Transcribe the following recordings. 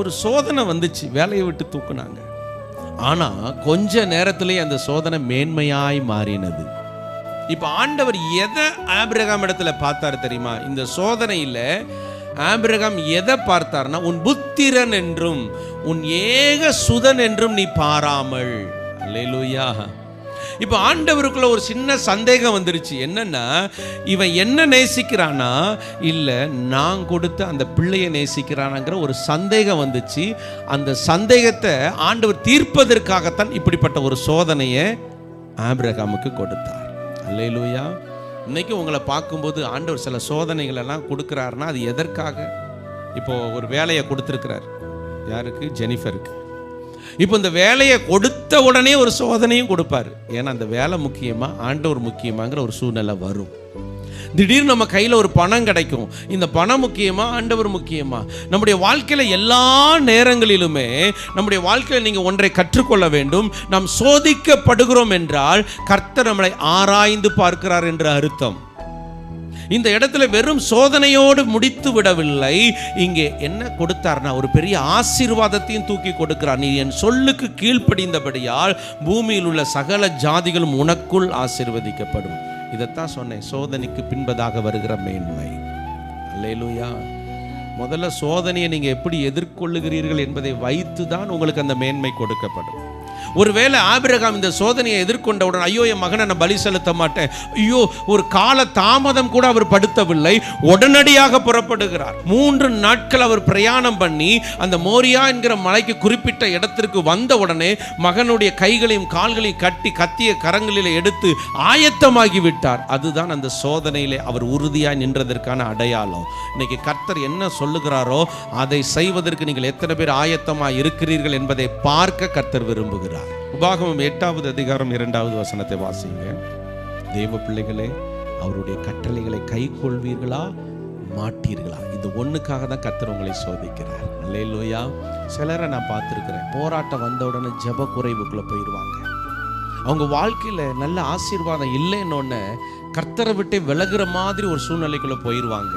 ஒரு சோதனை வந்துச்சு வேலையை விட்டு தூக்குனாங்க. ஆனால் கொஞ்ச நேரத்திலே அந்த சோதனை மேன்மையாய் மாறினது. இப்போ ஆண்டவர் எதை ஆபிரகாம் இடத்துல பார்த்தார் தெரியுமா? இந்த சோதனையில் ஆபிரகாம் எதை பார்த்தார்னா உன் புத்திரன் என்றும் உன் ஏக சுதன் என்றும் நீ பாராமல். அல்லேலூயா. இப்போ ஆண்டவருக்குள்ள ஒரு சின்ன சந்தேகம் வந்துருச்சு. என்னன்னா இவன் என்ன நேசிக்கிறானா இல்லை நான் கொடுத்த அந்த பிள்ளையை நேசிக்கிறானாங்கிற ஒரு சந்தேகம் வந்துச்சு. அந்த சந்தேகத்தை ஆண்டவர் தீர்ப்பதற்காகத்தான் இப்படிப்பட்ட ஒரு சோதனையை ஆப்ரகாமுக்கு கொடுத்தார். அல்லையிலூயா இன்னைக்கு உங்களை பார்க்கும்போது ஆண்டவர் சில சோதனைகளெல்லாம் கொடுக்குறாருன்னா அது எதற்காக? இப்போ ஒரு வேலையை கொடுத்துருக்கிறார். யாருக்கு? ஜெனிஃபருக்கு. இப்போ இந்த வேலையை கொடுத்த உடனே ஒரு சோதனையும் கொடுப்பார். ஏன்னா அந்த வேலை முக்கியமாக ஆண்டவர் முக்கியமாங்கிற ஒரு சூழ்நிலை வரும். திடீர்னு நம்ம கையில் ஒரு பணம் கிடைக்கும். இந்த பணம் முக்கியமாக ஆண்டவர் முக்கியமாக நம்முடைய வாழ்க்கையில் எல்லா நேரங்களிலுமே நம்முடைய வாழ்க்கையில் நீங்கள் ஒன்றை கற்றுக்கொள்ள வேண்டும். நாம் சோதிக்கப்படுகிறோம் என்றால் கர்த்தர் நம்மளை ஆராய்ந்து பார்க்கிறார் என்ற அர்த்தம். இந்த இடத்துல வெறும் சோதனையோடு முடித்து விடவில்லை. இங்கே என்ன கொடுத்தார்னா ஒரு பெரிய ஆசீர்வாதத்தையும் தூக்கி கொடுக்கிறார். நீ என் சொல்லுக்கு கீழ்ப்படிந்தபடியால் பூமியில் உள்ள சகல ஜாதிகளும் உனக்குள் ஆசீர்வதிக்கப்படும். இதைத்தான் சொன்னேன். சோதனைக்கு பின்பதாக வருகிற மேன்மை. அல்லேலூயா. முதல்ல சோதனையை நீங்கள் எப்படி எதிர்கொள்ளுகிறீர்கள் என்பதை வைத்து தான் உங்களுக்கு அந்த மேன்மை கொடுக்கப்படும். ஒருவேளை ஆபிரகாம் இந்த சோதனையை எதிர்கொண்டவுடன் ஐயோ என் மகனை நான் பலி செலுத்த மாட்டேன். ஐயோ ஒரு கால தாமதம் கூட அவர் படுத்தவில்லை. உடனடியாக புறப்படுகிறார். மூன்று நாட்கள் அவர் பிரயாணம் பண்ணி அந்த மோரியா என்கிற மலைக்கு குறிப்பிட்ட இடத்திற்கு வந்த உடனே மகனுடைய கைகளையும் கால்களையும் கட்டி கத்திய கரங்களில் எடுத்து ஆயத்தமாகி விட்டார். அதுதான் அந்த சோதனையிலே அவர் உறுதியாக நின்றதற்கான அடையாளம். இன்னைக்கு கர்த்தர் என்ன சொல்லுகிறாரோ அதை செய்வதற்கு நீங்கள் எத்தனை பேர் ஆயத்தமாக இருக்கிறீர்கள் என்பதை பார்க்க கர்த்தர் விரும்புகிறார். உபாகமம் எட்டாவது அதிகாரம் இரண்டாவது வசனத்தை வாசிங்க. தேவ பிள்ளைகளே அவருடைய கட்டளைகளை கை கொள்வீர்களா மாட்டீர்களா? இந்த ஒன்றுக்காக தான் கத்தர் உங்களை சோதிக்கிறார். லோயா சிலரை நான் பார்த்துருக்குறேன். போராட்டம் வந்த உடனே ஜெப குறைவுக்குள்ளே போயிடுவாங்க அவங்க வாழ்க்கையில் நல்ல ஆசீர்வாதம் இல்லைன்னொன்னே கர்த்தரை விட்டு விலகுற மாதிரி ஒரு சூழ்நிலைக்குள்ளே போயிடுவாங்க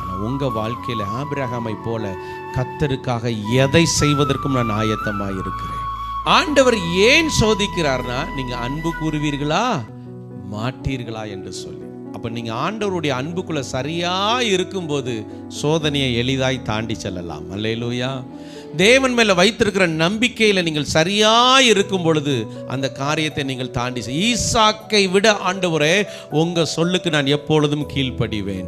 ஆனால் உங்கள் வாழ்க்கையில் ஆபிரகாமை போல கத்தருக்காக எதை செய்வதற்கும் நான் ஆயத்தமாக இருக்கிறேன் ஆண்டவர் ஏன் சோதிக்கிறார்னா நீங்க அன்பு கூறுவீர்களா? மாட்டீர்களா என்று சொல்லி. அப்ப நீங்க ஆண்டவருடைய அன்புக்குள்ள சரியா இருக்கும்போது சோதனையை எளிதாய் தாண்டி செல்லலாம். அல்லையிலூயா தேவன் மேல வைத்திருக்கிற நம்பிக்கையில நீங்கள் சரியா இருக்கும் பொழுது அந்த காரியத்தை நீங்கள் தாண்டி ஈசாக்கை விட ஆண்டவரே உங்க சொல்லுக்கு நான் எப்பொழுதும் கீழ்ப்படிவேன்.